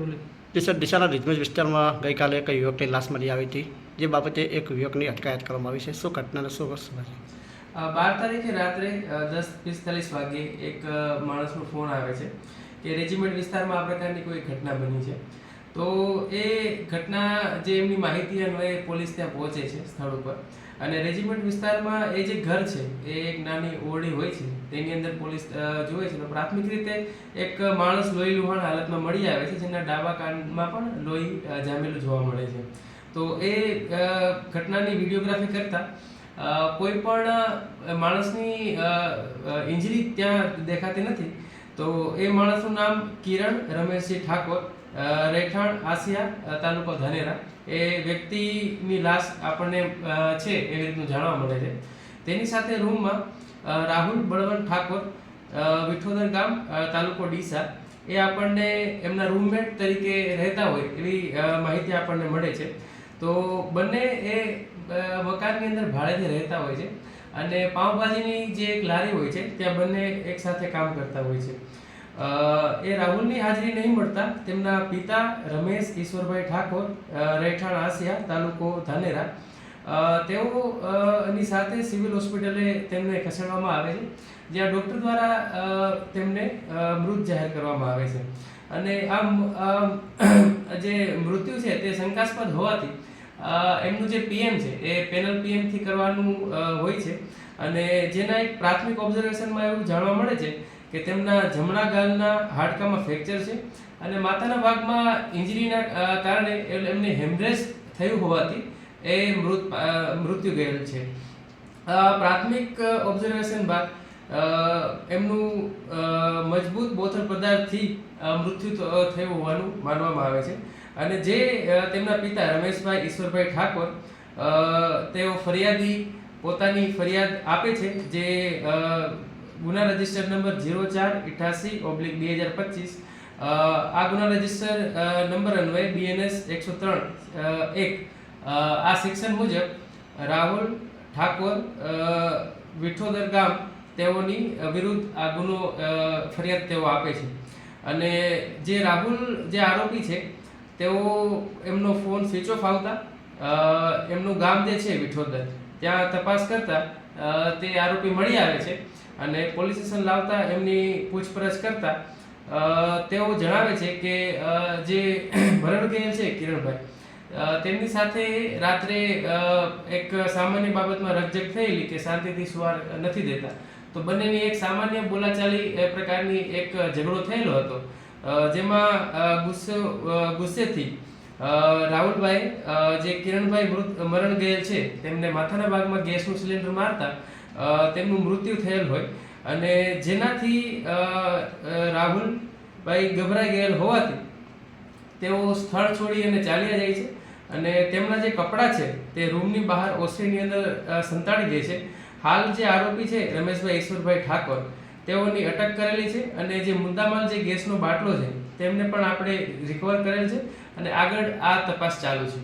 રોલી દિશાના ડીસાના રિજમેજ વિસ્તારમાં ગઈકાલે એક યુવકની લાશ મળી આવી હતી. જે બાબતે એક યુવકની અટકાયત કરવામાં આવી છે. શું ઘટનાને શું વસ્તુ છે બાર તારીખે રાત્રે દસ પિસ્તાલીસ વાગે એક માણસનો ફોન આવે છે કે રેજિમેન્ટ વિસ્તારમાં આ પ્રકારની કોઈ ઘટના બની છે. તો એ ઘટના જે એમની માહિતી અન્વયે પોલીસ ત્યાં પહોંચે છે સ્થળ ઉપર. અને રેજિમેન્ટ વિસ્તારમાં એ જે ઘર છે, એ એક નાની ઓરડી હોય છે, તેની અંદર પોલીસ જોવે છે. તો પ્રાથમિક રીતે એક માણસ લોહી લુહાણ હાલતમાં મળી આવે છે, જેના ડાબા કાનમાં પણ લોહી જામેલું જોવા મળે છે. તો એ ઘટનાની વિડીયોગ્રાફી કરતાં કોઈ પણ માણસની ઇન્જરી ત્યાં દેખાતી નથી. તો એ માણસનું નામ કિરણ રમેશજી ઠાકોર રહેઠાણ આસિયા તાલુકો ધાનેરા. એ વ્યક્તિની લાશ આપણને છે એવી રીતનું જાણવા મળે છે. તેની સાથે રૂમમાં રાહુલ બળવંત ઠાકોર વિઠોદર ગામ તાલુકો ડીસા. એ આપણને એમના રૂમમેટ તરીકે રહેતા હોય એવી માહિતી આપણને મળે છે. તો બંને એ મકાનની અંદર ભાડેથી રહેતા હોય છે. અને પાઉંભાજીની જે એક લારી હોય છે, ત્યાં બંને એકસાથે કામ કરતા હોય છે. એ રાહુલની હાજરી નહીં મળતા. તેમના પિતા રમેશ ઈશ્વરભાઈ ઠાકોર રહેઠાણ આસિયા, તાલુકો ધાનેરા. તેઓની સાથે સિવિલ હોસ્પિટલે તેમને ખસેડવામાં આવે છે, જ્યાં ડૉક્ટર દ્વારા તેમને મૃત જાહેર કરવામાં આવે છે. અને આ જે મૃત્યુ છે તે શંકાસ્પદ હોવાથી એમનું જે પીએમ છે, એ પેનલ પીએમથી કરવાનું હોય છે. અને જેના એક પ્રાથમિક ઓબ્ઝર્વેશનમાં એવું જાણવા મળે છે કે તેમના જમણા ગાલના હાડકામાં ફ્રેક્ચર છે અને માથાના ભાગમાં ઇન્જરીના કારણે એમ- એમને હેમરેજ થયું હોવાથી એ મૃત મૃત્યુ ગયેલ છે. પ્રાથમિક ઓબ્ઝર્વેશન બાદ એમનું મજબૂત બોથડ પદાર્થથી મૃત્યુ થયું હોવાનું માનવામાં આવે છે. અને જે તેમના પિતા રમેશભાઈ ઈશ્વરભાઈ ઠાકોર તેઓ ફરિયાદી, પોતાની ફરિયાદ આપે છે જે ગુના રજિસ્ટર નંબર ઝીરો ચાર અઠાસી ઓબ્લિક બે હજાર પચીસ આ ગુના રજિસ્ટર નંબર અન્વયે બીએનએસ એકસો ત્રણ એક આ સેક્શન મુજબ રાહુલ ઠાકોર વિઠોદર ગામ તેઓની વિરુદ્ધ આ ગુનો ફરિયાદ તેઓ આપે છે. અને જે રાહુલ જે આરોપી છે, તેઓ એમનો ફોન સ્વિચ ઓફ આવતા એમનું ગામ જે છે વિઠોદર, ત્યાં તપાસ કરતા તે આરોપી મળી આવે છે અને પોલીસ સ્ટેશન લાવતા, એમની પૂછપરછ કરતા તેઓ જણાવે છે કે જે ભરણ ગયેલ છે કિરણભાઈ તેમની સાથે રાત્રે એક સામાન્ય બાબતમાં રકઝક થયેલી કે શાંતિથી સુવાર નથી દેતા. તો બંનેની એક સામાન્ય બોલાચાલી એ પ્રકારની એક ઝઘડો થયેલો હતો. જેમાં ગુસ્સે ગુસ્સેથી રાહુલભાઈ જે કિરણભાઈ મૃત, મરણ ગયેલ છે, તેમને માથાના ભાગમાં ગેસનું સિલિન્ડર મારતા તેમનું મૃત્યુ થયેલ હોય. અને જેનાથી રાહુલભાઈ ગભરાઈ ગયેલ હોવાથી, તેઓ સ્થળ છોડી અને ચાલ્યા જાય છે. અને તેમના જે કપડાં છે, તે રૂમની બહાર ઓસરીની અંદર સંતાડી દે છે. હાલ જે આરોપી છે, રમેશભાઈ ઈશ્વરભાઈ ઠાકોર, તેઓની અટક કરેલી છે અને જે મુદ્દામાલ જે ગેસનો બાટલો છે, તેમને પણ આપણે રિકવર કરેલ છે અને આગળ આ તપાસ ચાલુ છે.